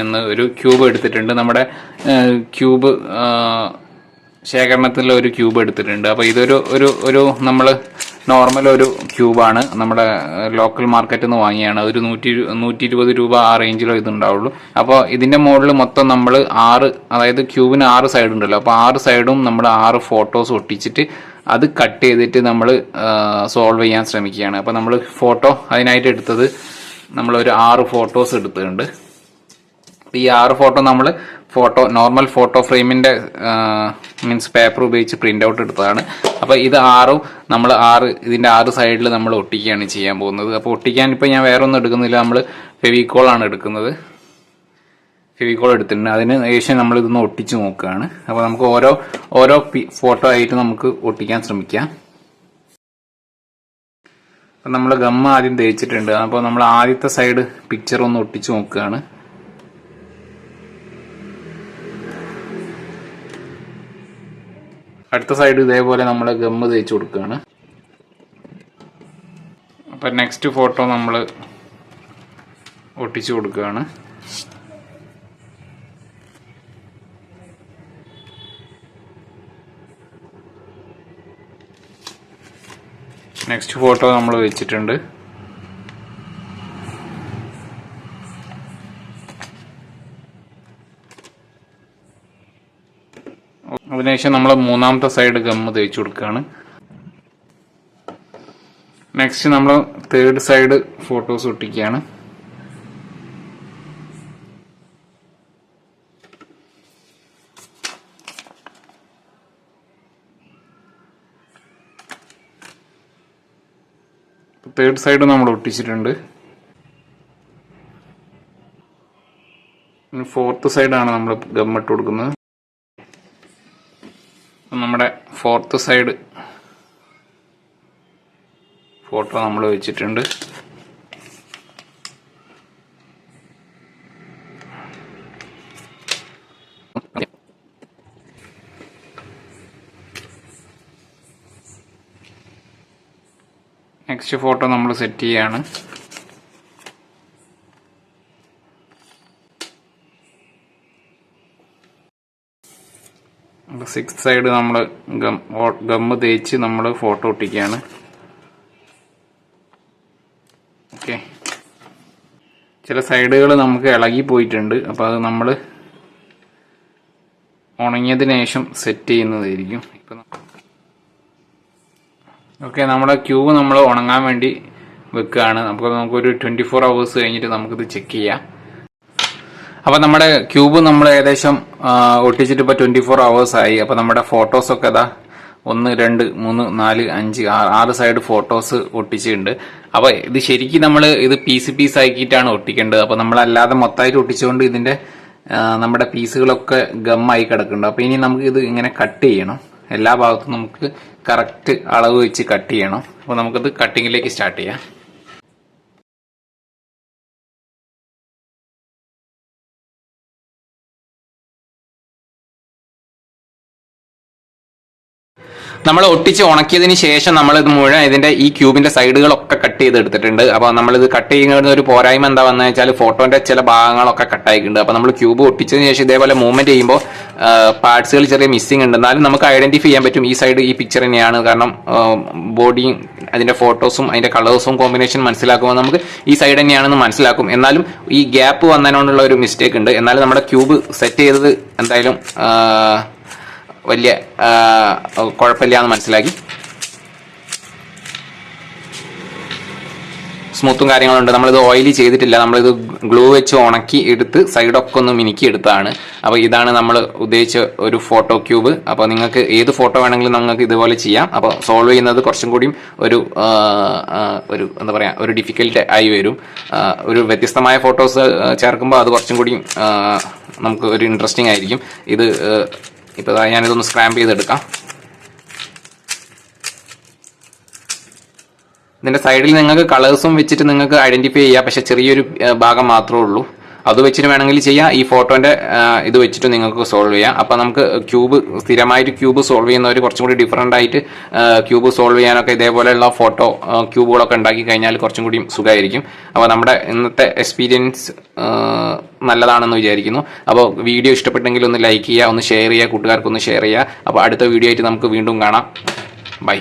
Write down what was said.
നിന്ന് ഒരു ക്യൂബ് എടുത്തിട്ടുണ്ട്. നമ്മുടെ ക്യൂബ് ശേഖരണത്തിലുള്ള ഒരു ക്യൂബ് എടുത്തിട്ടുണ്ട്. അപ്പോൾ ഇതൊരു ഒരു ഒരു നമ്മൾ നോർമൽ ഒരു ക്യൂബാണ് നമ്മുടെ ലോക്കൽ മാർക്കറ്റിൽ നിന്ന് വാങ്ങിയാണ്. ഒരു നൂറ്റി നൂറ്റി ഇരുപത് രൂപ ആ റേഞ്ചിലോ ഇതുണ്ടാവുള്ളൂ. അപ്പോൾ ഇതിന്റെ മുകളിൽ മൊത്തം നമ്മൾ ആറ് അതായത് ക്യൂബിന് ആറ് സൈഡ് ഉണ്ടല്ലോ. അപ്പോൾ ആറ് സൈഡും നമ്മൾ ആറ് ഫോട്ടോസ് ഒട്ടിച്ചിട്ട് അത് കട്ട് ചെയ്തിട്ട് നമ്മൾ സോൾവ് ചെയ്യാൻ ശ്രമിക്കുകയാണ്. അപ്പോൾ നമ്മൾ ഫോട്ടോ അതിനായിട്ട് എടുത്തത് നമ്മളൊരു ആറ് ഫോട്ടോസ് എടുത്തിട്ടുണ്ട്. അപ്പൊ ഈ ആറ് ഫോട്ടോ നമ്മൾ ഫോട്ടോ നോർമൽ ഫോട്ടോ ഫ്രെയിമിന്റെ മീൻസ് പേപ്പർ ഉപയോഗിച്ച് പ്രിന്റ് ഔട്ട് എടുത്തതാണ്. അപ്പോൾ ഇത് ആറും നമ്മൾ ആറ് ഇതിന്റെ ആറ് സൈഡിൽ നമ്മൾ ഒട്ടിക്കുകയാണ് ചെയ്യാൻ പോകുന്നത്. അപ്പോൾ ഒട്ടിക്കാൻ ഇപ്പോൾ ഞാൻ വേറെ ഒന്നും എടുക്കുന്നില്ല നമ്മൾ ഫെവിക്കോളാണ് എടുക്കുന്നത്. ഫെവിക്കോൾ എടുത്തിട്ടുണ്ട്. അതിന് ശേഷം നമ്മൾ ഇതൊന്ന് ഒട്ടിച്ച് നോക്കുകയാണ്. അപ്പോൾ നമുക്ക് ഓരോ ഓരോ ഫോട്ടോ ആയിട്ട് നമുക്ക് ഒട്ടിക്കാൻ ശ്രമിക്കാം. അപ്പം നമ്മൾ ഗമ്മ ആദ്യം തേച്ചിട്ടുണ്ട്. അപ്പോൾ നമ്മൾ ആദ്യത്തെ സൈഡ് പിക്ചർ ഒന്ന് ഒട്ടിച്ച് നോക്കുകയാണ്. അടുത്ത സൈഡ് ഇതേപോലെ നമ്മൾ ഗമ്മ് തേച്ച് കൊടുക്കുകയാണ് അപ്പം നെക്സ്റ്റ് ഫോട്ടോ നമ്മൾ ഒട്ടിച്ചു കൊടുക്കുകയാണ് നെക്സ്റ്റ് ഫോട്ടോ നമ്മൾ വെച്ചിട്ടുണ്ട്. അതിനുശേഷം നമ്മൾ മൂന്നാമത്തെ സൈഡ് ഗമ്മ് തേച്ച് കൊടുക്കുകയാണ് നെക്സ്റ്റ് നമ്മൾ തേർഡ് സൈഡ് ഫോട്ടോസ് ഒട്ടിക്കുകയാണ് തേർഡ് സൈഡ് നമ്മൾ ഒട്ടിച്ചിട്ടുണ്ട്. ഫോർത്ത് സൈഡാണ് നമ്മൾ ഗമ്മിട്ട് കൊടുക്കുന്നത്. നമ്മുടെ ഫോർത്ത് സൈഡ് ഫോട്ടോ നമ്മൾ വെച്ചിട്ടുണ്ട്. നെക്സ്റ്റ് ഫോട്ടോ നമ്മൾ സെറ്റ് ചെയ്യാണ്. സിക്സ് സൈഡ് നമ്മൾ ഗം ഗമ്മ് തേച്ച് നമ്മൾ ഫോട്ടോ ഒട്ടിക്കുകയാണ് ഓക്കെ ചില സൈഡുകൾ നമുക്ക് ഇളകി പോയിട്ടുണ്ട്. അപ്പോൾ അത് നമ്മൾ ഉണങ്ങിയതിന് ശേഷം സെറ്റ് ചെയ്യുന്നതായിരിക്കും. ഇപ്പം ഓക്കെ നമ്മുടെ ക്യൂബ് നമ്മൾ ഉണങ്ങാൻ വേണ്ടി വെക്കുകയാണ്. നമുക്ക് നമുക്കൊരു ട്വന്റി ഫോർ അവേഴ്സ് കഴിഞ്ഞിട്ട് നമുക്കിത് ചെക്ക് ചെയ്യാം. അപ്പോൾ നമ്മുടെ ക്യൂബ് നമ്മൾ ഏകദേശം ഒട്ടിച്ചിട്ട് ഇപ്പോൾ ട്വന്റി ഫോർ അവേഴ്സ് ആയി. അപ്പോൾ നമ്മുടെ ഫോട്ടോസ് ഒക്കെ അതാ ഒന്ന് രണ്ട് മൂന്ന് നാല് അഞ്ച് ആറ് ആറ് സൈഡ് ഫോട്ടോസ് ഒട്ടിച്ചിട്ടുണ്ട്. അപ്പോൾ ഇത് ശരിക്കും നമ്മൾ ഇത് പീസ് പീസ് ആക്കിയിട്ടാണ് ഒട്ടിക്കേണ്ടത്. അപ്പോൾ നമ്മളല്ലാതെ മൊത്തമായിട്ട് ഒട്ടിച്ചുകൊണ്ട് ഇതിന്റെ നമ്മുടെ പീസുകളൊക്കെ ഗമ്മായി കിടക്കുന്നുണ്ട്. അപ്പോൾ ഇനി നമുക്ക് ഇത് ഇങ്ങനെ കട്ട് ചെയ്യണം. എല്ലാ ഭാഗത്തും നമുക്ക് കറക്റ്റ് അളവ് വെച്ച് കട്ട് ചെയ്യണം. അപ്പോൾ നമുക്കിത് കട്ടിങ്ങിലേക്ക് സ്റ്റാർട്ട് ചെയ്യാം. നമ്മൾ ഒട്ടിച്ച് ഉണക്കിയതിന് ശേഷം നമ്മൾ ഇത് മുഴുവൻ ഇതിന്റെ ഈ ക്യൂബിന്റെ സൈഡുകളൊക്കെ കട്ട് ചെയ്ത് എടുത്തിട്ടുണ്ട് അപ്പോൾ നമ്മൾ ഇത് കട്ട് ചെയ്യുന്ന ഒരു പോരായ്മ എന്താ വന്നു വെച്ചാൽ ഫോട്ടോന്റെ ചില ഭാഗങ്ങളൊക്കെ കട്ടായിട്ടുണ്ട് അപ്പോൾ നമ്മൾ ക്യൂബ് ഒട്ടിച്ചതിന് ശേഷം ഇതേപോലെ മൂവ്മെന്റ് ചെയ്യുമ്പോൾ പാർട്സുകൾ ചെറിയ മിസ്സിംഗ് ഉണ്ട്. എന്നാലും നമുക്ക് ഐഡന്റിഫൈ ചെയ്യാൻ പറ്റും. ഈ സൈഡ് ഈ പിക്ചർ തന്നെയാണ്. കാരണം ബോഡിയും അതിന്റെ ഫോട്ടോസും അതിന്റെ കളേഴ്സും കോമ്പിനേഷൻ മനസ്സിലാക്കുമ്പോൾ നമുക്ക് ഈ സൈഡ് തന്നെയാണെന്ന് മനസ്സിലാക്കും. എന്നാലും ഈ ഗ്യാപ്പ് വന്നതിനോടുള്ള ഒരു മിസ്റ്റേക്ക് ഉണ്ട്. എന്നാലും നമ്മുടെ ക്യൂബ് സെറ്റ് ചെയ്തത് എന്തായാലും വലിയ കുഴപ്പമില്ല എന്ന് മനസ്സിലാക്കി. സ്മൂത്തും കാര്യങ്ങളുണ്ട്. നമ്മളിത് ഓയിലി ചെയ്തിട്ടില്ല. നമ്മളിത് ഗ്ലൂ വെച്ച് ഉണക്കി എടുത്ത് സൈഡൊക്കെ ഒന്ന് മിനുക്കി എടുത്തതാണ് അപ്പോൾ ഇതാണ് നമ്മൾ ഉദ്ദേശിച്ച ഒരു ഫോട്ടോ ക്യൂബ് അപ്പോൾ നിങ്ങൾക്ക് ഏത് ഫോട്ടോ വേണമെങ്കിലും നിങ്ങൾക്ക് ഇതുപോലെ ചെയ്യാം. അപ്പോൾ സോൾവ് ചെയ്യുന്നത് കുറച്ചും കൂടിയും ഒരു ഒരു എന്താ പറയുക ഒരു ഡിഫിക്കൽട്ട് ആയി വരും. ഒരു വ്യത്യസ്തമായ ഫോട്ടോസ് ചേർക്കുമ്പോൾ അത് കുറച്ചും കൂടിയും നമുക്ക് ഒരു ഇൻട്രസ്റ്റിംഗ് ആയിരിക്കും. ഇത് ഇപ്പോൾ ഞാനിതൊന്ന് സ്ക്രാമ്പ് ചെയ്തെടുക്കാം. ഇതിന്റെ സൈഡിൽ നിങ്ങൾക്ക് കളേഴ്സും വെച്ചിട്ട് നിങ്ങൾക്ക് ഐഡന്റിഫൈ ചെയ്യാം. പക്ഷേ ചെറിയൊരു ഭാഗം മാത്രമേ ഉള്ളൂ. അത് വെച്ചിട്ട് വേണമെങ്കിൽ ചെയ്യാം. ഈ ഫോട്ടോന്റെ ഇത് വെച്ചിട്ട് നിങ്ങൾക്ക് സോൾവ് ചെയ്യാം. അപ്പോൾ നമുക്ക് ക്യൂബ് സ്ഥിരമായിട്ട് ക്യൂബ് സോൾവ് ചെയ്യുന്നവർ കുറച്ചും കൂടി ഡിഫറെന്റ് ആയിട്ട് ക്യൂബ് സോൾവ് ചെയ്യാനൊക്കെ ഇതേപോലെയുള്ള ഫോട്ടോ ക്യൂബുകളൊക്കെ ഉണ്ടാക്കി കഴിഞ്ഞാൽ കുറച്ചും കൂടി സുഖമായിരിക്കും. അപ്പോൾ നമ്മുടെ ഇന്നത്തെ എക്സ്പീരിയൻസ് നല്ലതാണെന്ന് വിചാരിക്കുന്നു. അപ്പോൾ വീഡിയോ ഇഷ്ടപ്പെട്ടെങ്കിൽ ഒന്ന് ലൈക്ക് ചെയ്യുക ഒന്ന് ഷെയർ ചെയ്യുക കൂട്ടുകാർക്കൊന്ന് ഷെയർ ചെയ്യുക. അപ്പോൾ അടുത്ത വീഡിയോ ആയിട്ട് നമുക്ക് വീണ്ടും കാണാം. ബൈ